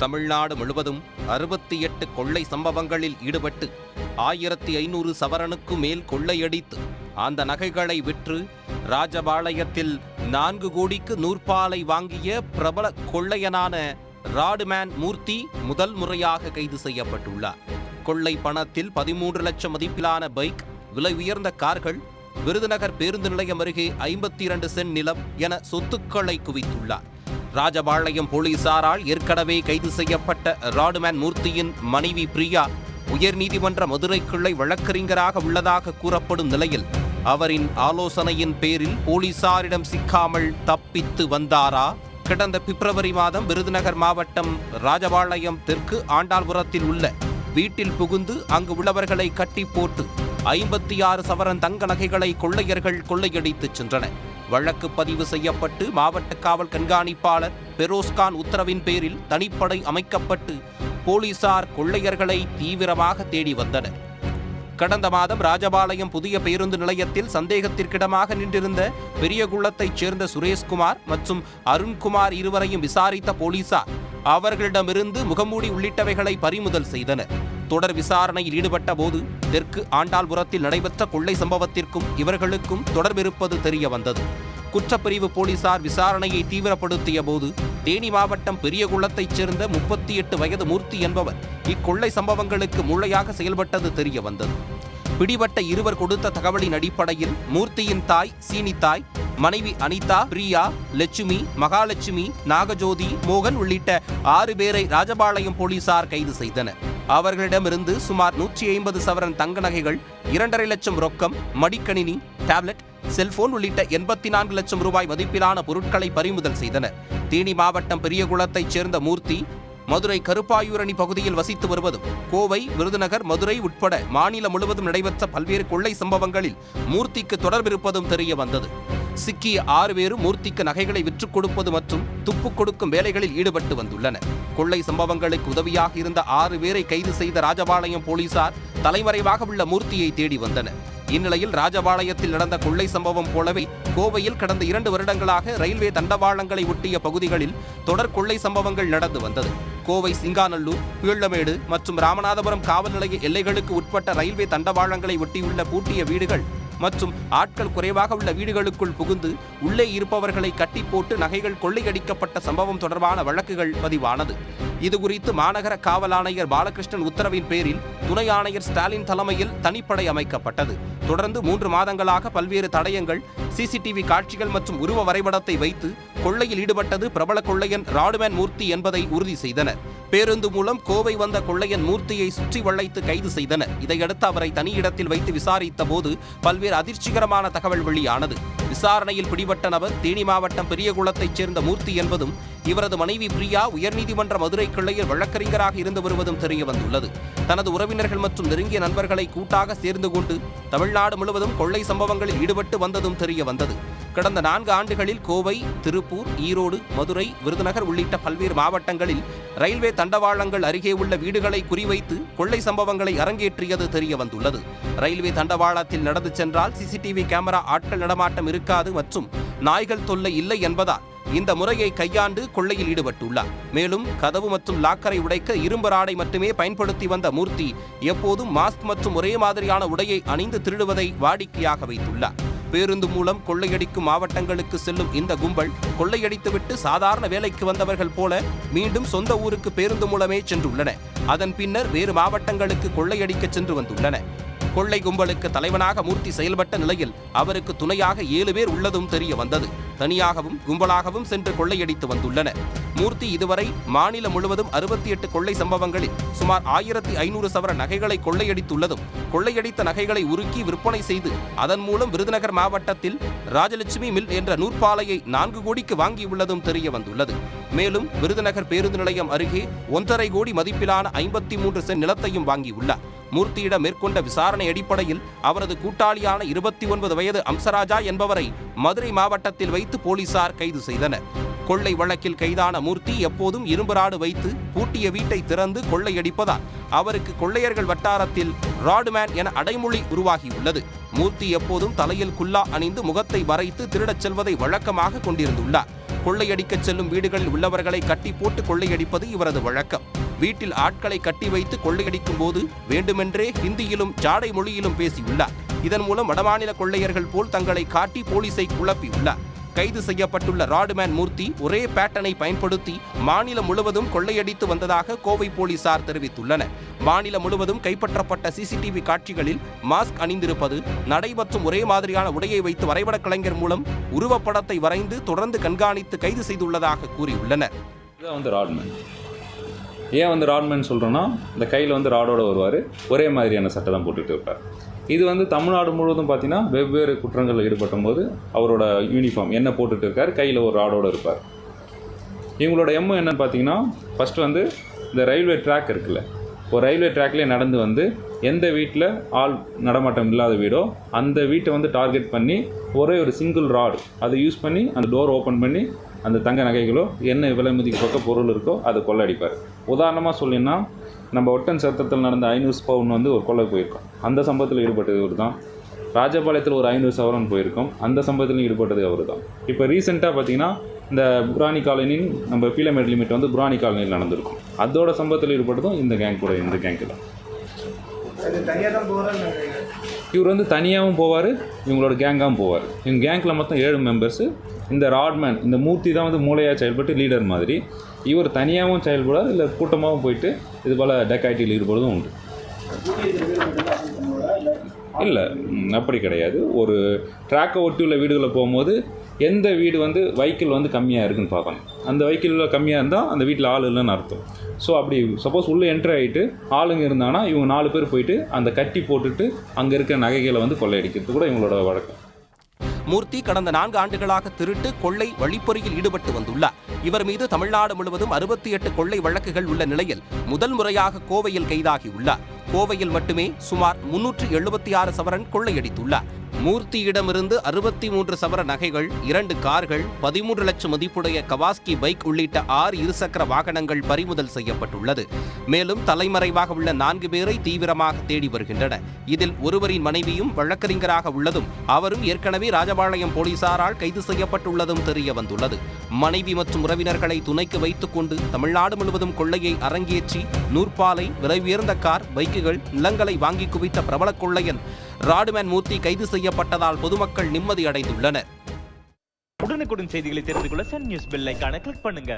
தமிழ்நாடு முழுவதும் அறுபத்தி எட்டு கொள்ளை சம்பவங்களில் ஈடுபட்டு ஆயிரத்தி ஐநூறு சவரனுக்கு மேல் கொள்ளையடித்து அந்த நகைகளை விற்று ராஜபாளையத்தில் நான்கு கோடிக்கு நூற்பாலை வாங்கிய பிரபல கொள்ளையனான ராடுமேன் மூர்த்தி முதல் முறையாக கைது செய்யப்பட்டுள்ளார். கொள்ளை பணத்தில் பதிமூன்று லட்சம் மதிப்பிலான பைக் விலை உயர்ந்த கார்கள் விருதுநகர் பேருந்து நிலையம் அருகே ஐம்பத்தி இரண்டு சென்ட் நிலம் என சொத்துக்களை குவித்துள்ளார். ராஜபாளையம் போலீசாரால் ஏற்கனவே கைது செய்யப்பட்ட ராடுமேன் மூர்த்தியின் மனைவி பிரியா உயர்நீதிமன்ற மதுரை கிளை வழக்கறிஞராக உள்ளதாக கூறப்படும் நிலையில் அவரின் ஆலோசனையின் பேரில் போலீசாரிடம் சிக்காமல் தப்பித்து வந்தாரா? கடந்த பிப்ரவரி மாதம் விருதுநகர் மாவட்டம் ராஜபாளையம் தெற்கு ஆண்டாள்புரத்தில் உள்ள வீட்டில் புகுந்து அங்கு உள்ளவர்களை கட்டி போட்டு ஐம்பத்தி ஆறு சவரன் தங்க நகைகளை கொள்ளையர்கள் கொள்ளையடித்துச் சென்றனர். வழக்கு பதிவு செய்யப்பட்டு மாவட்ட காவல் கண்காணிப்பாளர் பெரோஸ்கான் உத்தரவின் பேரில் தனிப்படை அமைக்கப்பட்டு போலீசார் கொள்ளையர்களை தீவிரமாக தேடி வந்தனர். கடந்த மாதம் ராஜபாளையம் புதிய பேருந்து நிலையத்தில் சந்தேகத்திற்கிடமாக நின்றிருந்த பெரியகுளத்தைச் சேர்ந்த சுரேஷ்குமார் மற்றும் அருண்குமார் இருவரையும் விசாரித்த போலீசார் அவர்களிடமிருந்து முகமூடி உள்ளிட்டவைகளை பறிமுதல் செய்தனர். தொடர் விசாரணையில் ஈடுபட்ட போது தெற்கு ஆண்டாள்புரத்தில் நடைபெற்ற கொள்ளை சம்பவத்திற்கும் இவர்களுக்கும் தொடர்பிருப்பது தெரிய வந்தது. குற்றப்பிரிவு போலீசார் விசாரணையை தீவிரப்படுத்திய போது தேனி மாவட்டம் பெரியகுளத்தைச் சேர்ந்த முப்பத்தி எட்டு வயது மூர்த்தி என்பவர் இக்கொள்ளை சம்பவங்களுக்கு மூளையாக செயல்பட்டது தெரிய வந்தது. பிடிபட்ட இருவர் கொடுத்த தகவலின் அடிப்படையில் மூர்த்தியின் தாய் சீனி தாய் மனைவி அனிதா பிரியா லட்சுமி மகாலட்சுமி நாகஜோதி மோகன் உள்ளிட்ட ஆறு பேரை ராஜபாளையம் போலீசார் கைது செய்தனர். அவர்களிடமிருந்து சுமார் நூற்றி ஐம்பது சவரன் தங்க நகைகள் இரண்டரை லட்சம் ரொக்கம் மடிக்கணினி டேப்லெட் செல்போன் உள்ளிட்ட எண்பத்தி நான்கு லட்சம் ரூபாய் மதிப்பிலான பொருட்களை பறிமுதல் செய்தனர். தேனி மாவட்டம் பெரியகுளத்தைச் சேர்ந்த மூர்த்தி மதுரை கருப்பாயூரணி பகுதியில் வசித்து வருவதும் கோவை விருதுநகர் மதுரை உட்பட மாநிலம் முழுவதும் நடைபெற்ற பல்வேறு கொள்ளை சம்பவங்களில் மூர்த்திக்கு தொடர்பிருப்பதும் தெரிய வந்தது. சிக்கிய ஆறு பேரும் மூர்த்திக்கு நகைகளை விற்றுக் கொடுப்பது மற்றும் துப்பு கொடுக்கும் வேலைகளில் ஈடுபட்டு வந்துள்ளனர். கொள்ளை சம்பவங்களுக்கு உதவியாக இருந்த ஆறு பேரை கைது செய்த ராஜபாளையம் போலீசார் தலைமறைவாக உள்ள மூர்த்தியை தேடி வந்தனர். இந்நிலையில் ராஜபாளையத்தில் நடந்த கொள்ளை சம்பவம் போலவே கோவையில் கடந்த இரண்டு வருடங்களாக ரயில்வே தண்டவாளங்களை ஒட்டிய பகுதிகளில் தொடர் கொள்ளை சம்பவங்கள் நடந்து வந்தது. கோவை சிங்காநல்லூர் பீளமேடு மற்றும் ராமநாதபுரம் காவல் நிலைய எல்லைகளுக்கு உட்பட்ட ரயில்வே தண்டவாளங்களை ஒட்டியுள்ள பூட்டிய வீடுகள் மற்றும் ஆட்கள் குறைவாக உள்ள வீடுகளுக்குள் புகுந்து உள்ளே இருப்பவர்களை கட்டி போட்டு நகைகள் கொள்ளையடிக்கப்பட்ட சம்பவம் தொடர்பான வழக்குகள் பதிவானது. இதுகுறித்து மாநகர காவல் ஆணையர் பாலகிருஷ்ணன் உத்தரவின் பேரில் துணை ஆணையர் ஸ்டாலின் தலைமையில் தனிப்படை அமைக்கப்பட்டது. தொடர்ந்து மூன்று மாதங்களாக பல்வேறு தடயங்கள் சிசிடிவி காட்சிகள் மற்றும் உருவ வரைபடத்தை வைத்து கொள்ளையில் ஈடுபட்டது பிரபல கொள்ளையன் ராடுமேன் மூர்த்தி என்பதை உறுதி செய்தனர். பேருந்து மூலம் கோவை வந்த கொள்ளையன் மூர்த்தியை சுற்றி வளைத்து கைது செய்தனர். இதையடுத்து அவரை தனி இடத்தில் வைத்து விசாரித்த போது பல்வேறு அதிர்ச்சிகரமான தகவல் வெளியானது. விசாரணையில் பிடிபட்ட நபர் தேனி மாவட்டம் பெரியகுளத்தைச் சேர்ந்த மூர்த்தி என்பதும் இவரது மனைவி பிரியா உயர்நீதிமன்ற மதுரை கிளையில் வழக்கறிஞராக இருந்து வருவதும் தெரிய வந்துள்ளது. தனது உறவினர்கள் மற்றும் நெருங்கிய நண்பர்களை கூட்டாக சேர்ந்து கொண்டு தமிழ்நாடு முழுவதும் கொள்ளை சம்பவங்களில் ஈடுபட்டு வந்ததும் தெரிய வந்தது. கடந்த நான்கு ஆண்டுகளில் கோவை திருப்பூர் ஈரோடு மதுரை விருதுநகர் உள்ளிட்ட பல்வேறு மாவட்டங்களில் ரயில்வே தண்டவாளங்கள் அருகே உள்ள வீடுகளை குறிவைத்து கொள்ளை சம்பவங்களை அரங்கேற்றியது தெரிய வந்துள்ளது ரயில்வே தண்டவாளத்தில் நடந்து சென்றால் சிசிடிவி கேமரா ஆட்கள் நடமாட்டம் இருக்காது மற்றும் நாய்கள் தொல்லை இல்லை என்பதால் இந்த முறையை கையாண்டு கொள்ளையில் ஈடுபட்டுள்ளார். மேலும் கதவு மற்றும் லாக்கரை உடைக்க இரும்பு ராடை மட்டுமே பயன்படுத்தி வந்த மூர்த்தி எப்போதும் மாஸ்க் மற்றும் ஒரே மாதிரியான உடையை அணிந்து திருடுவதை வாடிக்கையாக வைத்துள்ளார். பேருந்து மூலம் கொள்ளையடிக்கும் மாவட்டங்களுக்கு செல்லும் இந்த கும்பல் கொள்ளையடித்துவிட்டு சாதாரண வேலைக்கு வந்தவர்கள் போல மீண்டும் சொந்த ஊருக்கு பேருந்து மூலமே சென்றுள்ளன. அதன் பின்னர் வேறு மாவட்டங்களுக்கு கொள்ளையடிக்க சென்று வந்துள்ளன. கொள்ளை கும்பலுக்கு தலைவனாக மூர்த்தி செயல்பட்ட நிலையில் அவருக்கு துணையாக ஏழு பேர் உள்ளதும் தெரிய வந்தது. தனியாகவும் கும்பலாகவும் சென்று கொள்ளையடித்து வந்துள்ளனர். மூர்த்தி இதுவரை மாநிலம் முழுவதும் அறுபத்தி எட்டு கொள்ளை சம்பவங்களில் சுமார் ஆயிரத்தி ஐநூறு சவர நகைகளை கொள்ளையடித்துள்ளதும் கொள்ளையடித்த நகைகளை உருக்கி விற்பனை செய்து அதன் மூலம் விருதுநகர் மாவட்டத்தில் ராஜலட்சுமி மில் என்ற நூற்பாலையை நான்கு கோடிக்கு வாங்கியுள்ளதும் தெரிய வந்துள்ளது மேலும் விருதுநகர் பேருந்து நிலையம் அருகே ஒன்றரை கோடி மதிப்பிலான ஐம்பத்தி மூன்று சென் நிலத்தையும் வாங்கியுள்ளார். மூர்த்தியிடம் மேற்கொண்ட விசாரணை அடிப்படையில் அவரது கூட்டாளியான இருபத்தி ஒன்பது வயது அம்சராஜா என்பவரை மதுரை மாவட்டத்தில் வைத்து போலீசார் கைது செய்தனர். கொள்ளை வழக்கில் கைதான மூர்த்தி எப்போதும் இரும்புராடு வைத்து பூட்டிய வீட்டை திறந்து கொள்ளையடிப்பதால் அவருக்கு கொள்ளையர்கள் வட்டாரத்தில் ராடுமேன் என அடைமொழி உருவாகியுள்ளது. மூர்த்தி எப்போதும் தலையில் குல்லா அணிந்து முகத்தை மறைத்து திருடச் செல்வதை வழக்கமாக கொண்டிருந்துள்ளார். கொள்ளையடிக்கச் செல்லும் வீடுகளில் உள்ளவர்களை கட்டி போட்டு கொள்ளையடிப்பது இவரது வழக்கம். வீட்டில் ஆட்களை கட்டி வைத்து கொள்ளையடிக்கும் போது வேண்டுமென்றே ஹிந்தியிலும் ஜாடை மொழியிலும் பேசியுள்ளார். இதன் மூலம் வடமாநில கொள்ளையர்கள் போல் தங்களை காட்டி போலீசை குழப்பியுள்ளார். கைது செய்யப்பட்டுள்ள ராடுமேன் மூர்த்தி ஒரே பேட்டனை பயன்படுத்தி மாநிலம் முழுவதும் கொள்ளையடித்து வந்ததாக கோவை போலீசார் தெரிவித்துள்ளனர். மாநிலம் முழுவதும் கைப்பற்றப்பட்ட சிசிடிவி காட்சிகளில் மாஸ்க் அணிந்திருப்பது நடை மற்றும் ஒரே மாதிரியான உடையை வைத்து வரைபட கலைஞர் மூலம் உருவப்படத்தை வரைந்து தொடர்ந்து கண்காணித்து கைது செய்துள்ளதாக கூறியுள்ளனர். இதுதான் வந்து ராட்மேன். ஏன் வந்து ராட்மேன் சொல்கிறோன்னா இந்த கையில் வந்து ராடோட வருவார். ஒரே மாதிரியான சட்டை தான் போட்டுகிட்டு இருப்பார். இது வந்து தமிழ்நாடு முழுவதும் பார்த்தீங்கன்னா வெவ்வேறு குற்றங்களில் ஈடுபடும் போது அவரோட யூனிஃபார்ம் என்ன போட்டுட்டு இருக்கார் கையில் ஒரு ஆடோடு இருப்பார். இவங்களோட எம்மு என்னன்னு பார்த்தீங்கன்னா ஃபஸ்ட்டு வந்து இந்த ரயில்வே ட்ராக் இருக்குல்ல ஒரு ரயில்வே ட்ராக்லேயே நடந்து வந்து எந்த வீட்டில் ஆள் நடமாட்டம் இல்லாத வீடோ அந்த வீட்டை வந்து டார்கெட் பண்ணி ஒரே ஒரு சிங்கிள் ராடு அதை யூஸ் பண்ணி அந்த டோர் ஓப்பன் பண்ணி அந்த தங்க நகைகளோ என்ன விலைமதிக்கு பக்க பொருள் இருக்கோ அதை கொள்ளடிப்பார். உதாரணமாக சொல்லினா நம்ம ஒட்டன் சத்தத்தில் நடந்த ஐநூறு பவுன் வந்து ஒரு கொள்ளை போயிருக்கோம். அந்த சம்பவத்தில் ஈடுபட்டது இவர் தான். ராஜபாளையத்தில் ஒரு ஐநூறு சவரன் போயிருக்கோம். அந்த சம்பவத்திலும் ஈடுபட்டது அவர் தான் இப்போ ரீசெண்டாக பார்த்தீங்கன்னா இந்த புராணி காலனின் நம்ம பீலமேட் லிமிட் வந்து புராணி காலனியில் நடந்திருக்கும். அதோட சம்பவத்தில் ஈடுபட்டதும் இந்த கேங் கூட இந்த கேங்கு தான். இவர் வந்து தனியாகவும் போவார் இவங்களோட கேங்காகவும் போவார். இவங்க கேங்கில் மொத்தம் ஏழு மெம்பர்ஸு இந்த ராட்மேன் இந்த மூர்த்தி தான் வந்து மூளையாக செயல்பட்டு லீடர் மாதிரி. இவர் தனியாகவும் செயல்படார் இல்லை கூட்டமாகவும் போயிட்டு இது போல் டெக்காய்டியில் ஈடுபடுவதும் உண்டு. இல்லை அப்படி கிடையாது. ஒரு ட்ராக்கை ஒட்டி உள்ள வீடுகளில் போகும்போது எந்த வீடு வந்து வைக்கிள் வந்து கம்மியாக இருக்குன்னு பார்க்கணும். அந்த வைக்கிளில் கம்மியாக இருந்தால் அந்த வீட்டில் ஆள் இல்லைன்னு அர்த்தம். ஸோ அப்படி சப்போஸ் உள்ளே என்ட்ரி ஆகிட்டு ஆளுங்க இருந்தாங்கன்னா இவங்க நாலு பேர் போயிட்டு அந்த கட்டி போட்டுட்டு அங்கே இருக்கிற நகைகளை வந்து கொள்ளையடிக்கிறது கூட இவங்களோட வழக்கம். மூர்த்தி கடந்த நான்கு ஆண்டுகளாக திருட்டு கொள்ளை வழிப்பறியில் ஈடுபட்டு வந்துள்ளார். இவர் மீது தமிழ்நாடு முழுவதும் அறுபத்தி எட்டு கொள்ளை வழக்குகள் உள்ள நிலையில் முதல் முறையாக கோவையில் கைதாகியுள்ளார் கோவையில் மட்டுமே சுமார் முன்னூற்று எழுபத்தி ஆறு சவரன் கொள்ளையடித்துள்ளார். மூர்த்தியிடமிருந்து அறுபத்தி மூன்று சவர நகைகள் இரண்டு கார்கள் பதிமூன்று லட்சம் மதிப்புடைய கவாஸ்கி பைக் உள்ளிட்ட ஆறு இருசக்கர வாகனங்கள் பறிமுதல் செய்யப்பட்டுள்ளது. மேலும் தலைமறைவாக உள்ள நான்கு பேரை தீவிரமாக தேடி வருகின்றனர். இதில் ஒருவரின் மனைவியும் வழக்கறிஞராக உள்ளதும் அவரும் ஏற்கனவே ராஜபாளையம் போலீசாரால் கைது செய்யப்பட்டுள்ளதும் தெரிய வந்துள்ளது. மனைவி மற்றும் உறவினர்களை துணைக்கு வைத்துக் கொண்டு தமிழ்நாடு முழுவதும் கொள்ளையை அரங்கேற்றி நூற்பாலை விலை உயர்ந்த கார் பைக்குகள் நிலங்களை வாங்கி குவித்த பிரபல கொள்ளையன் ராடுமேன் மூர்த்தி கைது செய்யப்பட்டதால் பொதுமக்கள் நிம்மதி அடைந்துள்ளனர் உடனுக்குடன் செய்திகளை தெரிந்து கொள்ள சன் நியூஸ் பெல் ஐகானை கிளிக் பண்ணுங்க.